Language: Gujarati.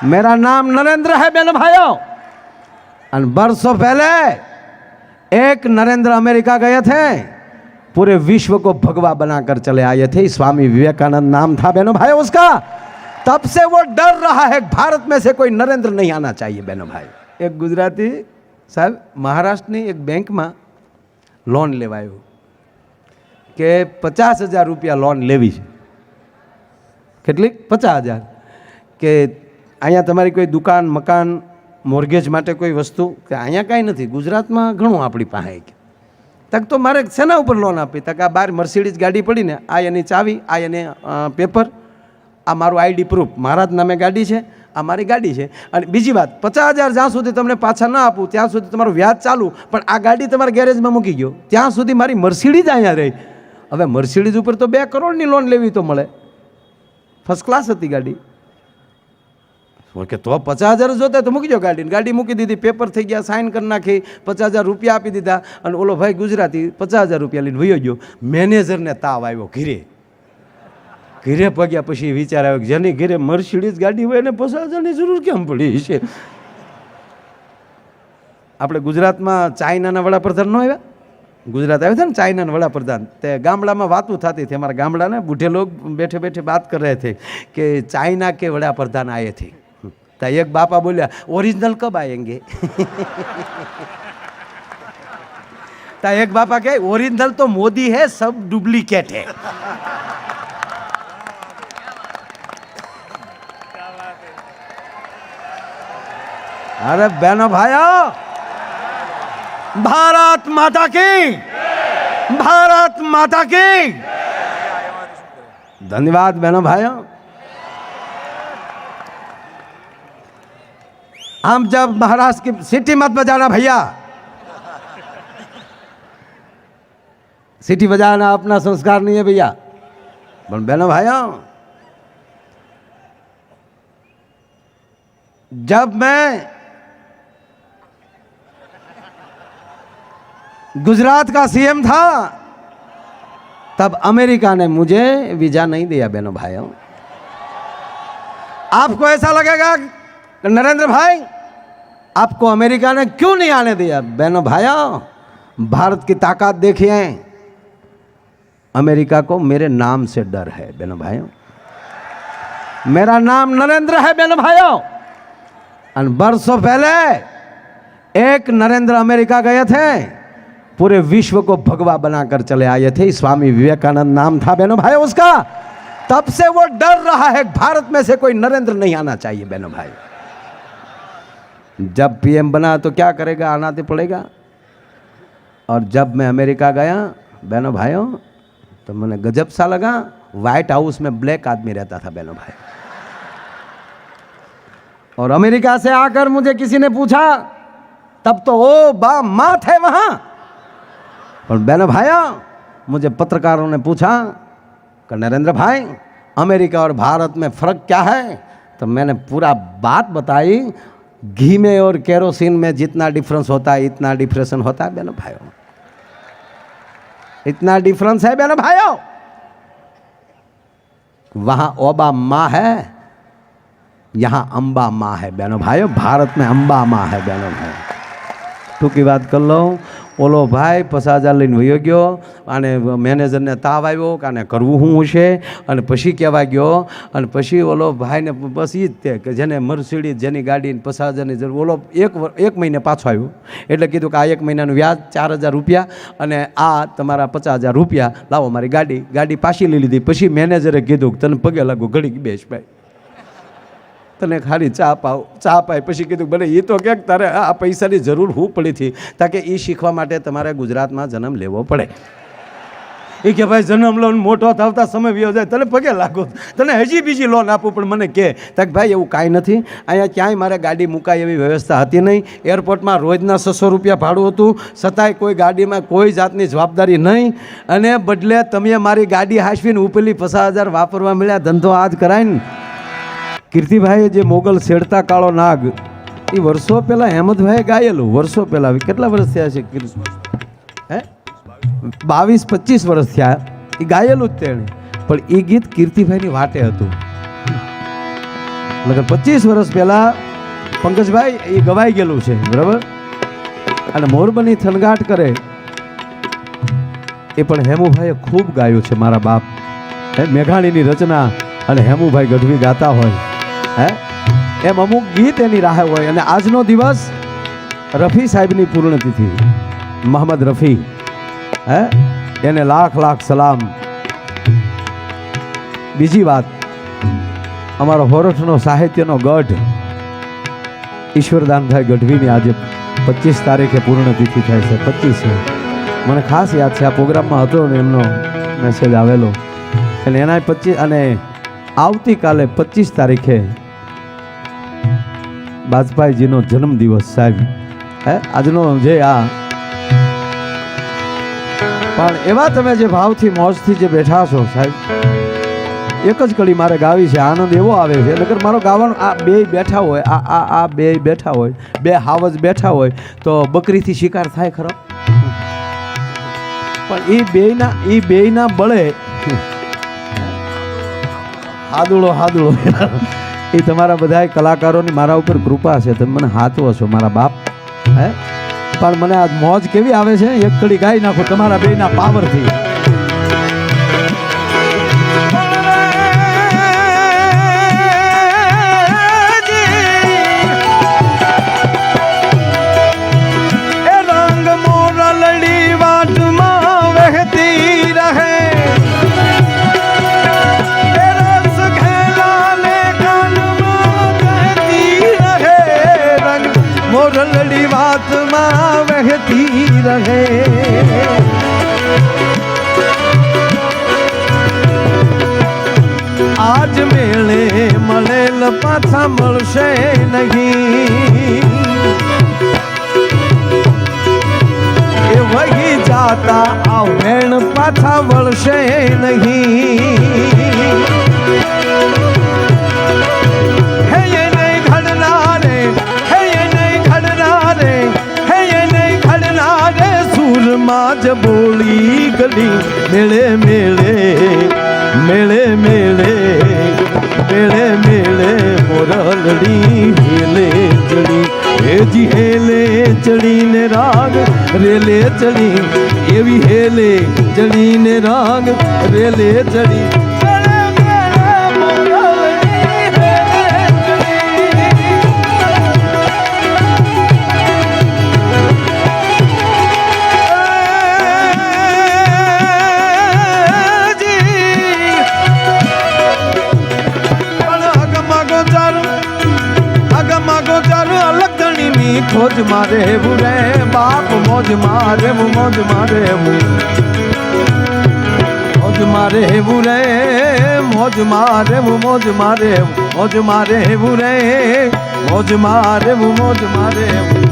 मेरा नाम नरेंद्र है बहन भाइयों और बरसों पहले एक नरेंद्र अमेरिका गए थे पूरे विश्व को भगवा बनाकर चले आए थे स्वामी विवेकानंद नाम था बहनों भाई उसका तब से वो डर रहा है भारत में से कोई नरेंद्र नहीं आना चाहिए बहनों भाई એક ગુજરાતી સાહેબ મહારાષ્ટ્રની એક બેંકમાં લોન લેવાયું કે પચાસ હજાર રૂપિયા લોન લેવી છે કેટલીક પચાસ હજાર કે અહીંયા તમારી કોઈ દુકાન, મકાન, મોર્ગેજ માટે કોઈ વસ્તુ? કે અહીંયા કાંઈ નથી, ગુજરાતમાં ઘણું આપણી પાસે તક તો મારે શેના ઉપર લોન આપી તક આ બહાર મર્સિડીઝ ગાડી પડીને આ એની ચાવી, આ એને પેપર આ મારું આઈડી પ્રૂફ મારા જ નામે ગાડી છે, આ મારી ગાડી છે. અને બીજી વાત, પચાસ હજાર જ્યાં સુધી તમને પાછા ના આપું, ત્યાં સુધી તમારું વ્યાજ ચાલુ. પણ આ ગાડી તમારા ગેરેજમાં મૂકી ગયો. ત્યાં સુધી મારી મર્સિડીઝ અહીંયા રહી. હવે મર્સિડીઝ ઉપર તો બે કરોડની લોન લેવી તો મળે. ફર્સ્ટ ક્લાસ હતી ગાડી. ઓકે તો પચાસ હજાર જોતા તો મૂકજો ગાડી. ગાડી મૂકી દીધી, પેપર થઈ ગયા સાઇન કરી નાખી, પચાસ હજાર રૂપિયા આપી દીધા. અને ઓલો ભાઈ ગુજરાતી પચાસ હજાર રૂપિયા લઈને વયો ગયો. મેનેજરને તાવ આવ્યો ઘીરે. ઘીરે પગ્યા પછી વિચાર આવ્યો જેની ઘીરે મર્સિડીઝ ગાડી હોય એને પચાસ હજારની જરૂર કેમ પડી છે? આપણે ગુજરાતમાં ચાઇનાના વડાપ્રધાન ન આવ્યા? ગુજરાત આવ્યા હતા ને ચાઇનાના વડાપ્રધાન. તે ગામડામાં વાતું થતી હતી. અમારા ગામડાને બુઢે લોકો બેઠે બેઠે વાત કરે છે કે ચાઇના કે વડાપ્રધાન આયે થી? तो एक बापा बोलिया ओरिजिनल कब आएँगे? तो एक बापा कहे ओरिजिनल तो मोदी है, सब डुप्लीकेट है. अरे बहनों, भाइयों, भारत माता की, भारत माता की। धन्यवाद बहनों, भाइयों। हम जब महाराष्ट्र की सिटी मत बजाना भैया। सिटी बजाना अपना संस्कार नहीं है भैया। बहनों भाइयों, जब मैं गुजरात का सीएम था, तब अमेरिका ने मुझे वीज़ा नहीं दिया, बहनों भाइयों। आपको ऐसा लगेगा नरेंद्र भाई, आपको अमेरिका ने क्यों नहीं आने दिया? बहनों, भाइयों, भारत की ताकत देखिए। अमेरिका को मेरे नाम से डर है, बहनों, भाइयों। मेरा नाम नरेंद्र है, बहनों, भाइयों। और बरसों पहले एक नरेंद्र अमेरिका गए थे, पूरे विश्व को भगवा बनाकर चले आए थे। स्वामी विवेकानंद नाम था, बहनों भाई उसका। तब से वो डर रहा है, भारत में से कोई नरेंद्र नहीं आना चाहिए, बहनों भाई जब पीएम बना तो क्या करेगा? आना तो पड़ेगा और जब मैं अमेरिका गया, बहनों भाइयों तो मैंने गजब सा लगा व्हाइट हाउस में ब्लैक आदमी रहता था बहनों भाई। और अमेरिका से आकर मुझे किसी ने पूछा, तब तो ओ बा माँ थे वहाँ। पर बहनों भाइयों, मुझे पत्रकारों ने पूछा कि नरेंद्र भाई, अमेरिका और भारत में फ़र्क क्या है? तो मैंने पूरा बात बताई घी में और केरोसिन में जितना डिफरेंस होता है, इतना डिफ्रेशन होता है बेनो भाइयों। इतना डिफरेंस है बेनो भाइयों। वहाँ ओबा माँ है, यहाँ अम्बा माँ है बेनो भाइयों। भारत में अंबा माँ है बेनो भाई टू की बात कर लो। ઓલો ભાઈ પચાસ હજાર લઈને વયો ગયો અને મેનેજરને તાવ આવ્યો કે આને કરવું શું છે અને પછી કહેવા ગયો, અને પછી ઓલો ભાઈને બસ એ જ તે કે જેને મર્સિડીઝ, જેની ગાડી પચાસ હજારની જરૂર, ઓલો એક એક મહિને પાછો આવ્યો. એટલે કીધું કે આ એક મહિનાનું વ્યાજ ચાર હજાર રૂપિયા અને આ તમારા પચાસ હજાર રૂપિયા લાવો મારી ગાડી. ગાડી પાછી લઈ લીધી. પછી મેનેજરે કીધું તને પગે લાગુ ઘડી બેસ ભાઈ. તને ખાલી ચા પાવ, ચા પાય. પછી કીધું, ભલે એ તો ક્યાંક તારે આ પૈસાની જરૂર હું પડી હતી. તાકે એ શીખવા માટે તમારે ગુજરાતમાં જન્મ લેવો પડે. એ કે, ભાઈ, જન્મ લોન મોટો થતા સમય વ્યો જાય તને પગે લાગો. તને હજી બીજી લોન આપું, પણ મને કે. તક ભાઈ, એવું કાંઈ નથી. અહીંયા ક્યાંય મારે ગાડી મુકાય એવી વ્યવસ્થા હતી નહીં. એરપોર્ટમાં રોજના છસો રૂપિયા ભાડું હતું. છતાંય કોઈ ગાડીમાં કોઈ જાતની જવાબદારી નહીં. અને બદલે તમે મારી ગાડી હાંસવીને ઉપેલી પચાસ હજાર વાપરવા મળ્યા. ધંધો આજ કરાય ને. કીર્તિભાઈએ જે મોગલ શેડતા કાળો નાગ, એ વર્ષો પહેલાં હેમદભાઈએ ગાયેલું. વર્ષો પહેલાં. કેટલા વર્ષ થયા છે હે? બાવીસ, પચીસ વર્ષ થયા. એ ગાયેલું જ તેણે. પણ એ ગીત કીર્તિભાઈની વાટે હતું. લગન પચીસ વર્ષ પહેલાં પંકજભાઈ એ ગવાઈ ગયેલું છે. બરાબર? અને મોરબની થનગાટ કરે. એ પણ હેમુભાઈએ ખૂબ ગાયું છે, મારા બાપ. મેઘાણીની રચના અને હેમુભાઈ ગઢવી ગાતા હોય. હે? એમ અમુક ગીત એની રાહે હોય. અને આજનો દિવસ રફી સાહેબની પૂર્ણતિથિ. મોહમ્મદ રફી. હે? એને લાખ લાખ સલામ. બીજી વાત, અમારો હોરઠનો સાહિત્યનો ગઢ ઈશ્વરદાનભાઈ ગઢવીની આજે પચીસ તારીખે પૂર્ણતિથિ થાય છે. પચીસ. મને ખાસ યાદ છે, આ પ્રોગ્રામમાં હતો ને એમનો મેસેજ આવેલો. અને એના પચીસ અને આવતીકાલે પચીસ તારીખે બાજપાઈજીનો જન્મદિવસ સાહેબ. હે, આજનો જે આ પણ એવા તમે જે ભાવથી મોજથી જે બેઠા છો સાહેબ, એક જ કડી મારે ગાવી છે, આનંદ એવો આવે છે, નકર મારો ગાવાનો આ બે બેઠા હોય, આ આ આ બે બેઠા હોય, બે હાવજ બેઠા હોય, તો બકરીથી શિકાર થાય ખરો? પણ એ બેયના એ બેયના બળે હાદુળો હાદુળો એ તમારા બધા કલાકારોની મારા ઉપર કૃપા છે. તમે મને હાથવો છો, મારા બાપ. હે? પણ મને આ મોજ કેવી આવે છે? એક કડી ગાઈ નાખો, તમારા બેના પાવરથી. મોરલડી વાતમાં વહેતી રહે આજ મેળે મળેલ પાછા મળશે નહીં એ વહી જાતા આ વેણ પાછા વળશે નહીં મેળે મેળે મેળે મેળે મેળે મેળે મોરલડી હેલે ચડી. હેજી હેલે ચડીને રાગ, રેલે ચડી. એવી હેલે ચડીને રાગ, રેલે ચડી. મોજ મારે એવું રે, બાપ મોજ મારે એવું મોજ મારે એવું મોજ મારે એવું રે, મોજ મારે એવું મોજ મારે એવું મોજ મારે એવું રે, મોજ મારે એવું મોજ મારે એવું